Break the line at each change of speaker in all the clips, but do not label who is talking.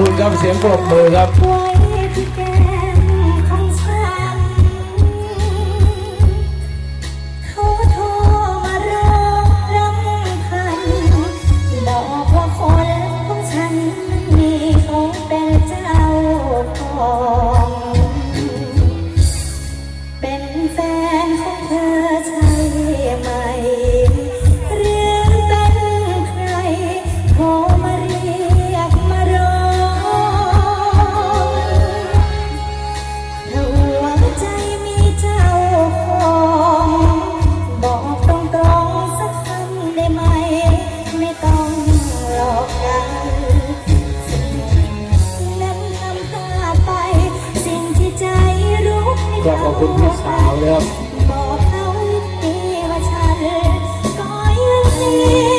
ขอบคุณครับเสียงปรบมือครับ
ก็ขอบคุ
ณพี่สาวนะครับ
บอกเขาดีว่าฉันก็ยังเสีย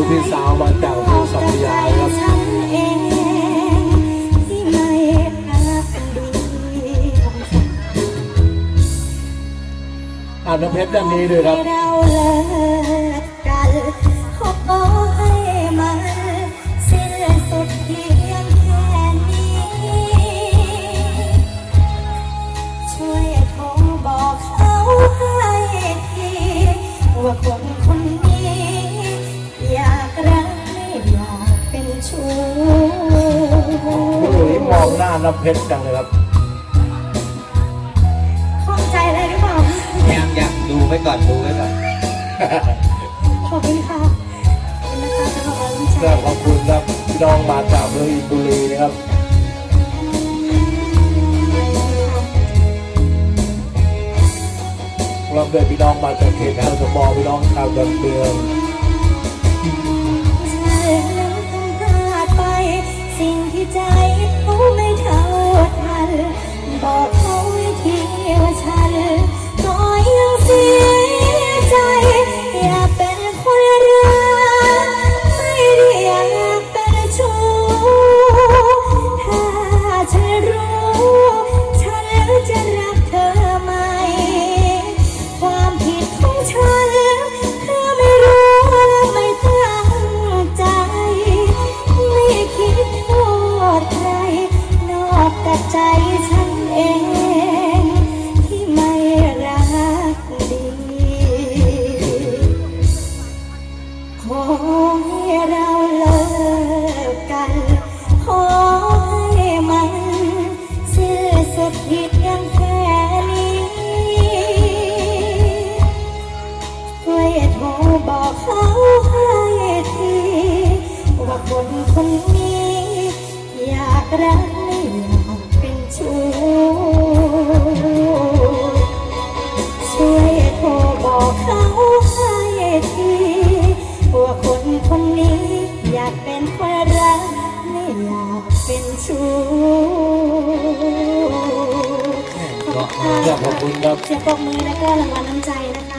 คุ
ณพี่สาวมาจากอำเภอสัพยาครับ
อ่า
นน้ำเพชรด้านนี้ด้วยครับ
ให้เร น้าน้ำ
เพชรจังเลยครับ
ข้องใจอะไรหรือเปล่า
ยังยังดูไว้ก่อนดูไว้ก่อน
ขอบคุณค่ะขอบคุณนะคะสำหรับกำลังใจ
ก็ขอบคุณครับพี่น้องมาจากอำเภออินบุรีนะครับเราเดินพี่น้องมาจากเขตทางสมอพี่น้องชาวดอนเมือง
ใจฉันเองที่ไม่รักดี ขอให้เราเลิกกัน ขอให้มันสิ้นสุดเพียงแค่นี้ช่วยโทรบอกเขาให้ทีว่าคนคนนี้อยากรัก ชู้
ก็ขอบคุณครับ
เสียงปรบมือและก็รางวัลน้ำใจนะ